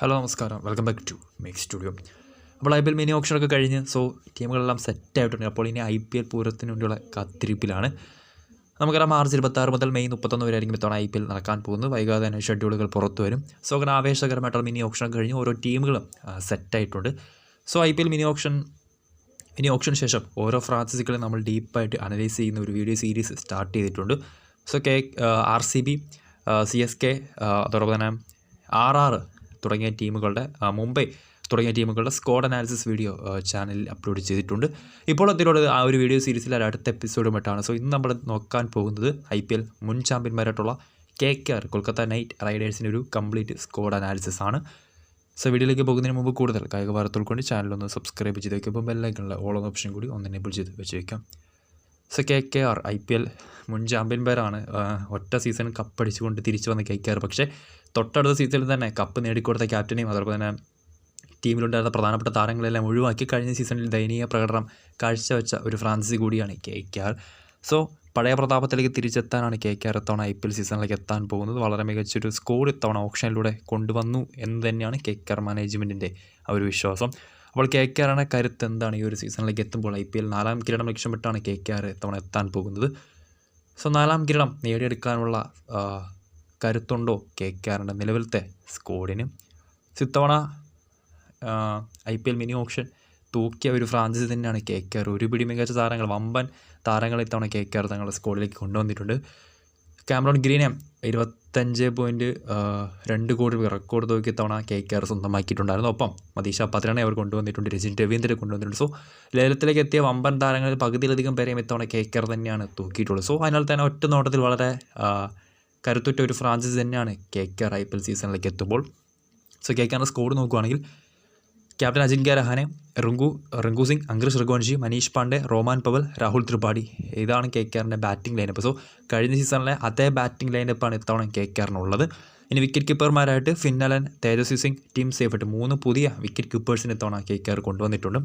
Hello നമസ്കാരം. Welcome back to make studio അപ്പോൾ I P L mini ഓപ്ഷനൊക്കെ കഴിഞ്ഞ് സോ ടീമുകളെല്ലാം സെറ്റ് ആയിട്ടുണ്ട്. അപ്പോൾ ഇനി ഐ പി എൽ പൂരത്തിന് വേണ്ടിയുള്ള കാത്തിരിപ്പിലാണ്. നമുക്കറിയാം മാർച്ച് ഇരുപത്താറ് മുതൽ മെയ് മുപ്പത്തൊന്ന് വരെ ആയിരിക്കും ഇത്തവണ ഐ പി എൽ നടക്കാൻ പോകുന്നത്. വൈകാതെ തന്നെ ഷെഡ്യൂളുകൾ പുറത്തു വരും. സോ അങ്ങനെ ആവേശകരമായിട്ടുള്ള മിനി ഓപ്ഷൻ കഴിഞ്ഞ് ഓരോ ടീമുകളും സെറ്റായിട്ടുണ്ട് so I P L mini option ഇനി ഓപ്ഷന് ശേഷം ഓരോ ഫ്രാഞ്ചൈസികളെ നമ്മൾ ഡീപ്പായിട്ട് അനലൈസ് ചെയ്യുന്ന ഒരു വീഡിയോ സീരീസ് സ്റ്റാർട്ട് ചെയ്തിട്ടുണ്ട്. So K R C B C S K അതോടൊപ്പം തന്നെ ആർ ആർ തുടങ്ങിയ ടീമുകളുടെ മുംബൈ തുടങ്ങിയ ടീമുകളുടെ സ്കോഡ് അനാലിസിസ് വീഡിയോ ചാനലിൽ അപ്ലോഡ് ചെയ്തിട്ടുണ്ട്. ഇപ്പോൾ അതിലൂടെ ആ ഒരു വീഡിയോ സീരീസിലെ അടുത്ത എപ്പിസോഡുമായിട്ടാണ് സോ ഇന്ന് നമ്മൾ നോക്കാൻ പോകുന്നത് ഐ പി എൽ മുൻ ചാമ്പ്യന്മാരായിട്ടുള്ള K K R Kolkata knight റൈഡേഴ്സിന്റെ ഒരു കംപ്ലീറ്റ് സ്കോഡ് അനാലിസിസ് ആണ്. സോ വീഡിയോയിലേക്ക് പോകുന്നതിന് മുമ്പ് കൂടുതൽ കായിക വാർത്തകൾ കൊണ്ട് ചാനലൊന്ന് സബ്സ്ക്രൈബ് ചെയ്ത് വയ്ക്കുമ്പോൾ ബെല്ലൈക്കുള്ള ഓൾ ഓപ്ഷൻ കൂടി ഒന്ന് എനേബിൾ ചെയ്ത് വെച്ച് വയ്ക്കാം so K K R I P L മുൻ ചാമ്പ്യന്മാരാണ് ഒറ്റ സീസൺ കപ്പടിച്ചുകൊണ്ട് തിരിച്ചു വന്ന കെ കെ ആർ പക്ഷേ തൊട്ടടുത്ത സീസണിൽ തന്നെ കപ്പ് നേടിക്കൊടുത്ത ക്യാപ്റ്റനെയും അതോടൊപ്പം തന്നെ ടീമിലുണ്ടായിരുന്ന പ്രധാനപ്പെട്ട താരങ്ങളെല്ലാം ഒഴിവാക്കി കഴിഞ്ഞ സീസണിൽ ദയനീയ പ്രകടനം കാഴ്ചവെച്ച ഒരു ഫ്രാൻസി കൂടിയാണ് കെ കെ ആർ സോ പഴയ പ്രതാപത്തിലേക്ക് തിരിച്ചെത്താനാണ് കെ കെ ആർ ഇത്തവണ ഐ പി എൽ സീസണിലേക്ക് എത്താൻ പോകുന്നത്. വളരെ മികച്ചൊരു സ്കോർ ഇത്തവണ ഓപ്ഷനിലൂടെ കൊണ്ടുവന്നു എന്ന് തന്നെയാണ് കെ കെ ആർ മാനേജ്മെന്റിന്റെ ആ ഒരു വിശ്വാസം. അപ്പോൾ കെ കെ ആറാണ് കരുത്ത് എന്താണ് ഈ ഒരു സീസണിലേക്ക് എത്തുമ്പോൾ ഐ പി എൽ നാലാം കിരീടം ലക്ഷ്യമിട്ടാണ് കെ കെ ആർ ഇത്തവണ എത്താൻ പോകുന്നത്? സോ നാലാം കിരീടം നേടിയെടുക്കാനുള്ള കരുത്തുണ്ടോ കെ കെ ആറിന്റെ നിലവിലത്തെ സ്കോഡിന് ഇത്തവണ I P L mini option തൂക്കിയ ഒരു ഫ്രാഞ്ചൈസി തന്നെയാണ് കെ കെ ആർ ഒരു പിടി മികച്ച താരങ്ങൾ വമ്പൻ താരങ്ങൾ ഇത്തവണ കെ കെ ആർ തങ്ങളുടെ സ്കോഡിലേക്ക് കൊണ്ടുവന്നിട്ടുണ്ട്. ക്യാമറോൺ ഗ്രീനെ ഇരുപത്തഞ്ച് പോയിന്റ് രണ്ട് കോടി റെക്കോർഡ് നോക്കിയ തവണ കെ കെ ആർ സ്വന്തമാക്കിയിട്ടുണ്ടായിരുന്നു. ഒപ്പം മതീഷ പത്രനെ അവർ കൊണ്ടുവന്നിട്ടുണ്ട് രജിൻ രവീന്ദ്രൻ കൊണ്ടുവന്നിട്ടുണ്ട്. സോ ലേലത്തിലേക്ക് എത്തിയ വമ്പൻ താരങ്ങളിൽ പകുതിയിലധികം പേരെയും ഇത്തവണ കെ കെ ആർ തന്നെയാണ് തൂക്കിയിട്ടുള്ളത്. സോ അതിനാൽ തന്നെ ഒറ്റ നോട്ടത്തിൽ വളരെ കരുത്തുറ്റ ഒരു ഫ്രാഞ്ചൈസ് തന്നെയാണ് K K R I P L സീസണിലേക്ക് എത്തുമ്പോൾ. സോ കെ കെ ആറിന്റെ സ്കോഡ് നോക്കുകയാണെങ്കിൽ ക്യാപ്റ്റൻ അജിൻക്യ രഹാനെ റിങ്കു റിങ്കു സിംഗ് അങ്കൃഷ് റിഗോൺജി മനീഷ് പാണ്ഡെ റോമാൻ പവൽ രാഹുൽ ത്രിപാഠി. ഇതാണ് കെ കെ ആറിന്റെ ബാറ്റിംഗ് ലൈനപ്പ് സോ കഴിഞ്ഞ സീസണിലെ അതേ ബാറ്റിംഗ് ലൈനപ്പാണ് ഇത്തവണ കെ കെ ആറിനുള്ളത്. ഇനി wicket കീപ്പർമാരായിട്ട് Finn Allen Tejasvi Singh team സേഫട്ട് മൂന്ന് പുതിയ വിക്കറ്റ് കീപ്പേഴ്സിന് ഇത്തവണ കെ കെ ആർ കൊണ്ടുവന്നിട്ടുണ്ട്.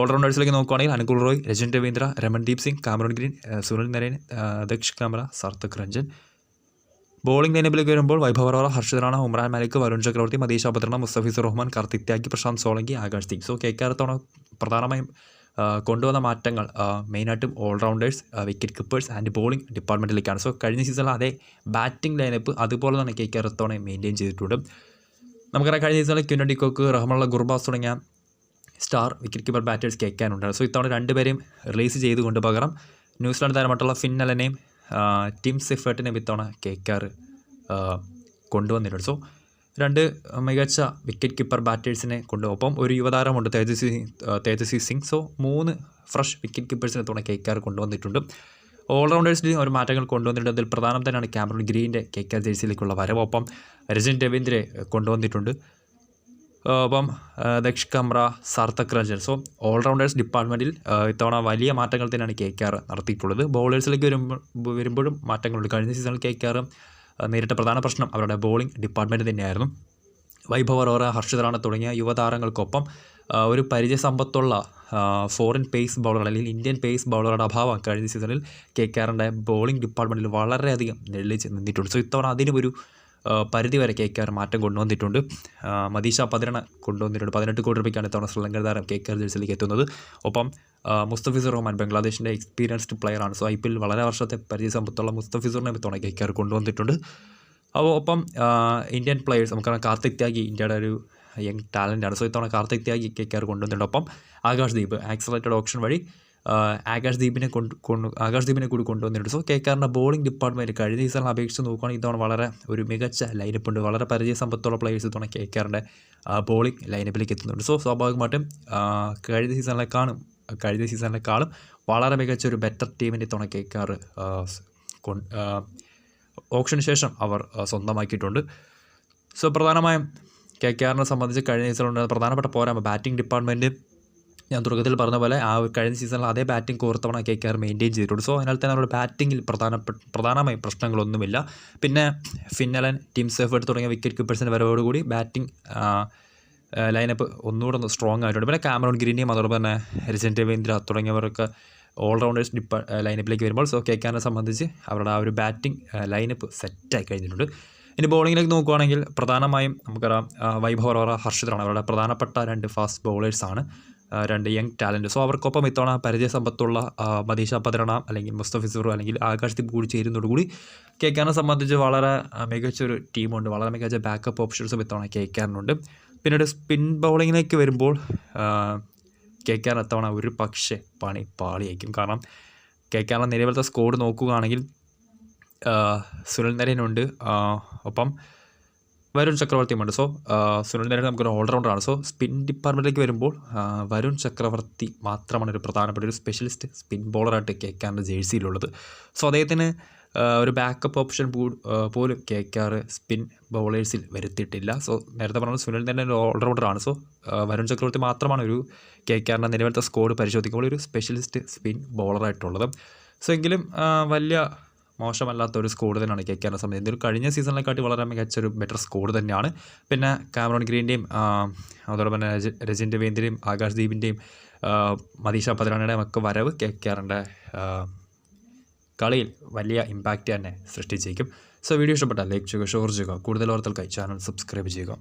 ഓൾറൗണ്ടേഴ്സിലേക്ക് നോക്കുകയാണെങ്കിൽ Anukul Roy Rachin Ravindra Ramandeep Singh Cameron Green Sunil Narine Daksh Kamra Sarthak Ranjan. Bowling ലൈനപ്പിലേക്ക് വരുമ്പോൾ വൈഭവ് അറോറ ഹർഷിത് റാണ ഉമ്രാൻ മാലിക് വരുൺ ചക്രവർത്തി മതീഷ് അബദ്രണ മുസ്തഫീസ് റഹ്മാൻ കാർത്തിക് ത്യാഗി പ്രശാന്ത് സോളങ്കി ആകാശ് സിംഗ്. സോ കെ കാരത്തോണ പ്രധാനമായും കൊണ്ടുവന്ന മാറ്റങ്ങൾ മെയിനായിട്ടും allrounders wicket keepers and bowling ഡിപ്പാർട്ട്മെന്റിലേക്കാണ് so കഴിഞ്ഞ സീസണിൽ അതേ ബാറ്റിംഗ് ലൈനപ്പ് അതുപോലെ തന്നെ കെ കെ ആർ മെയിന്റെയിൻ ചെയ്തിട്ടുണ്ട്. നമുക്കറിയാം കഴിഞ്ഞ സീസണിൽ ക്യുനോ ഡിക്കോക്ക് റഹ്മുള്ള ഗുർബാസ് തുടങ്ങിയ സ്റ്റാർ വിക്കറ്റ് കീപ്പർ ബാറ്റേഴ്സ് കേൾക്കാനുണ്ട് സോ ഇത്തവണ രണ്ടുപേരെയും റിലീസ് ചെയ്തുകൊണ്ട് പകരം ന്യൂസിലാൻഡ് താരമായിട്ടുള്ള ഫിന്നലനെയും ടീം കെ ഇത്തവണ ആർ കൊണ്ടുവന്നിട്ടുണ്ട്. സോ രണ്ട് മികച്ച വിക്കറ്റ് കീപ്പർ ബാറ്റേഴ്സിനെ കൊണ്ട് ഒപ്പം ഒരു യുവതാരമുണ്ട് തേജസ്വി തേജസ്വി സിംഗ്. സോ മൂന്ന് ഫ്രഷ് വിക്കറ്റ് കീപ്പേഴ്സിനെ തോണ കെ കെ ആർ കൊണ്ടുവന്നിട്ടുണ്ട്. ഓൾറൗണ്ടേഴ്സിൽ ഒരു മാറ്റങ്ങൾ കൊണ്ടുവന്നിട്ടുണ്ട്. അതിൽ പ്രധാനം തന്നെയാണ് ക്യാമറൺ ഗ്രീന്റെ കെ കെ ആർ ജേഴ്സിയിലേക്കുള്ള വരവ്. ഒപ്പം രജൻ രവീന്ദ്രെ കൊണ്ടുവന്നിട്ടുണ്ട്. അപ്പം ദക്ഷ് കമ്ര സാർത്ഥക് രഞ്ജൻ സോ ഓൾറൗണ്ടേഴ്സ് ഡിപ്പാർട്ട്മെന്റിൽ ഇത്തവണ വലിയ മാറ്റങ്ങൾ തന്നെയാണ് കെ കെ ആർ നടത്തിയിട്ടുള്ളത്. ബൗളേഴ്സിലേക്ക് വരുമ്പോൾ വരുമ്പോഴും മാറ്റങ്ങളുണ്ട്. കഴിഞ്ഞ സീസണിൽ കെ കെ ആർ നേരിട്ട പ്രധാന പ്രശ്നം അവരുടെ ബോളിംഗ് ഡിപ്പാർട്ട്മെന്റ് തന്നെയായിരുന്നു. വൈഭവ് അറോറ ഹർഷിത് റാണ തുടങ്ങിയ യുവതാരങ്ങൾക്കൊപ്പം ഒരു പരിചയസമ്പത്തുള്ള ഫോറിൻ പേസ് ബൗളർ അല്ലെങ്കിൽ ഇന്ത്യൻ പേസ് ബൗളറുടെ അഭാവം കഴിഞ്ഞ സീസണിൽ കെ കെ ആറിന്റെ ബോളിംഗ് ഡിപ്പാർട്ട്മെന്റിൽ വളരെയധികം നെള്ളിച്ച് നിന്നിട്ടുണ്ട്. സോ ഇത്തവണ അതിനും ഒരു ആ, പരിധി വരെ കെ കെ ആർ മാറ്റം കൊണ്ടുവന്നിട്ടുണ്ട്. മദീഷ പതിരണ കൊണ്ടുവന്നിട്ടുണ്ട്. പതിനെട്ട് കോടി രൂപയ്ക്കാണ് ഇത്തവണ ശ്രീലങ്കൻ താരം കെ കെ ആർ ജേഴ്സിലേക്ക് എത്തുന്നത്. ഒപ്പം മുസ്തഫിസുർ റഹ്മാൻ ബംഗ്ലാദേശിന്റെ എക്സ്പീരിയൻസ്ഡ് പ്ലെയറാണ് സോ ഐ പി എൽ വളരെ വർഷത്തെ പരിചയസമ്പത്തുള്ള മുസ്തഫിസുറിനെ ഇത്തവണ കെ കെ ആർ കൊണ്ടുവന്നിട്ടുണ്ട്. അപ്പോൾ ഒപ്പം ഇന്ത്യൻ പ്ലെയേഴ്സ് നമുക്കറിയാം കാർത്തിക് ത്യാഗി ഇന്ത്യയുടെ ഒരു യങ് ടാലന്റാണ് സോ ഇത്തവണ Kartik Tyagi K K R കൊണ്ടുവന്നിട്ടുണ്ട്. ഒപ്പം ആകാശ് ദീപ് ആക്സലേറ്റഡ് ഓപ്ഷൻ വഴി ആകാശ് ദീപിനെ കൊണ്ട് കൊണ്ട് ആകാശ് ദീപിനെ കൂടി കൊണ്ടുവന്നിട്ടുണ്ട്. സോ കെ ആറിന്റെ ബോളിംഗ് ഡിപ്പാർട്ട്മെന്റ് കഴിഞ്ഞ സീസണിൽ അപേക്ഷിച്ച് നോക്കുകയാണെങ്കിൽ ഇത്തവണ വളരെ ഒരു മികച്ച ലൈനപ്പ് ഉണ്ട്. വളരെ പരിചയസമ്പത്തുള്ള പ്ലേയേഴ്സ് ഇത്തവണ കെ കെ ആറിന്റെ ബോളിംഗ് ലൈനപ്പിലേക്ക് എത്തുന്നുണ്ട്. സോ സ്വാഭാവികമായിട്ടും കഴിഞ്ഞ കാണും കഴിഞ്ഞ സീസണിലേക്കാളും വളരെ മികച്ച ഒരു ബെറ്റർ ടീമിന്റെ ഇത്തവണ കെ ആർ ഓപ്ഷന് ശേഷം അവർ സ്വന്തമാക്കിയിട്ടുണ്ട്. സോ പ്രധാനമായും കെ കെ ആറിനെ സംബന്ധിച്ച് കഴിഞ്ഞ സീസണിലുണ്ടായ പ്രധാനപ്പെട്ട പോരായ്മ ബാറ്റിംഗ് ഡിപ്പാർട്ട്മെന്റ് ഞാൻ തുടക്കത്തിൽ പറഞ്ഞ പോലെ ആ കഴിഞ്ഞ സീസണിൽ അതേ ബാറ്റിംഗ് കോർത്തവണ കെ കെ ആർ മെയിന്റെയിൻ ചെയ്തിട്ടുണ്ട്. സോ അതിനാൽ തന്നെ അവരുടെ ബാറ്റിങ്ങിൽ പ്രധാനപ്പെട്ട പ്രധാനമായി പ്രശ്നങ്ങളൊന്നുമില്ല. പിന്നെ ഫിന്നലൻ ടീം സേഫേർട്ട് തുടങ്ങിയ വിക്കറ്റ് കീപ്പേഴ്സിന്റെ വരവോടുകൂടി ബാറ്റിംഗ് ലൈനപ്പ് ഒന്നുകൂടെ ഒന്ന് സ്ട്രോങ് ആയിട്ടുണ്ട്. പിന്നെ കാമറോൺ ഗ്രീനിയും അതോടൊപ്പം തന്നെ രജൻ രവീന്ദ്ര തുടങ്ങിയവരൊക്കെ ഓൾറൗണ്ടേഴ്സ് ഡിപ്പ ലൈനപ്പിലേക്ക് വരുമ്പോൾ സോ കെ കെ സംബന്ധിച്ച് അവരുടെ ആ ഒരു ബാറ്റിംഗ് ലൈനപ്പ് സെറ്റായി കഴിഞ്ഞിട്ടുണ്ട്. ഇനി ബോളിങ്ങിലേക്ക് നോക്കുകയാണെങ്കിൽ പ്രധാനമായും നമുക്കറിയാം വൈഭവ് അറോറ ഹർഷിതാണ് അവരുടെ പ്രധാനപ്പെട്ട രണ്ട് ഫാസ്റ്റ് ബൗളേഴ്സാണ് രണ്ട് യങ് ടാലന്റ് സോ അവർക്കൊപ്പം ഇത്തവണ പരിചയസമ്പത്തുള്ള മദീഷ പതിരണ അല്ലെങ്കിൽ മുസ്തഫിസുർ അല്ലെങ്കിൽ ആകാശ് ദീപ് കൂടി ചേരുന്നതോടുകൂടി കെ കാനെ സംബന്ധിച്ച് വളരെ മികച്ചൊരു ടീമുണ്ട്. വളരെ മികച്ച ബാക്കപ്പ് ഓപ്ഷൻസും ഇത്തവണ കെ കെറിനുണ്ട് പിന്നീട് സ്പിൻ ബൗളിങ്ങിലേക്ക് വരുമ്പോൾ ആ, കെ കാൻ ആർ ഇത്തവണ ഒരു പക്ഷേ പണി പാളിയേക്കും കാരണം കെ കാനെ നിലവിലത്തെ സ്കോഡ് നോക്കുകയാണെങ്കിൽ സുനിൽ നരേനുണ്ട്. ഒപ്പം വരുൺ ചക്രവർത്തിയുമുണ്ട്. സോ സുനിൽ നരേൻ നമുക്കൊരു ഓൾറൗണ്ടറാണ് സോ സ്പിൻ ഡിപ്പാർട്ട്മെന്റിലേക്ക് വരുമ്പോൾ വരുൺ ചക്രവർത്തി മാത്രമാണ് ഒരു പ്രധാനപ്പെട്ട ഒരു സ്പെഷ്യലിസ്റ്റ് സ്പിൻ ബോളറായിട്ട് കെ കെ ആറിന്റെ ജേഴ്സിയിലുള്ളത് സോ അദ്ദേഹത്തിന് ഒരു ബാക്കപ്പ് ഓപ്ഷൻ പോലും കെ കെ ആർ സ്പിൻ ബൗളേഴ്സിൽ വരുത്തിയിട്ടില്ല. സോ നേരത്തെ പറഞ്ഞ സുനിൽ നരേൻ ഒരു ഓൾറൗണ്ടറാണ് സോ വരുൺ ചക്രവർത്തി മാത്രമാണ് ഒരു കെ കെ ആറിന്റെ നിലവിലത്തെ സ്കോഡ് പരിശോധിക്കുമ്പോൾ ഒരു സ്പെഷ്യലിസ്റ്റ് സ്പിൻ ബോളറായിട്ടുള്ളത് സോ എങ്കിലും വലിയ മോശമല്ലാത്ത ഒരു സ്കോർ തന്നെയാണ് കെ കെആറിനെ സംബന്ധിച്ച് ഒരു കഴിഞ്ഞ സീസണിനെക്കാട്ടി വളരെ മികച്ചൊരു ബെറ്റർ സ്കോർ തന്നെയാണ്. പിന്നെ കാമറോൺ ഗ്രീന്റെയും അതോടൊപ്പം തന്നെ രജ രജിൻ രവീന്ദ്രയും ആകാശ് ദീപിന്റെയും മതീഷ പതിരാണയുടെയും ഒക്കെ വരവ് കെ കെആറിന്റെ കളിയിൽ വലിയ ഇമ്പാക്റ്റ് തന്നെ സൃഷ്ടിച്ചേക്കും. സോ വീഡിയോ ഇഷ്ടപ്പെട്ടാൽ ലൈക്ക് ചെയ്യുക ഷെയർ ചെയ്യുക. കൂടുതൽ ഓർത്തൽക്കായി ചാനൽ സബ്സ്ക്രൈബ് ചെയ്യുക.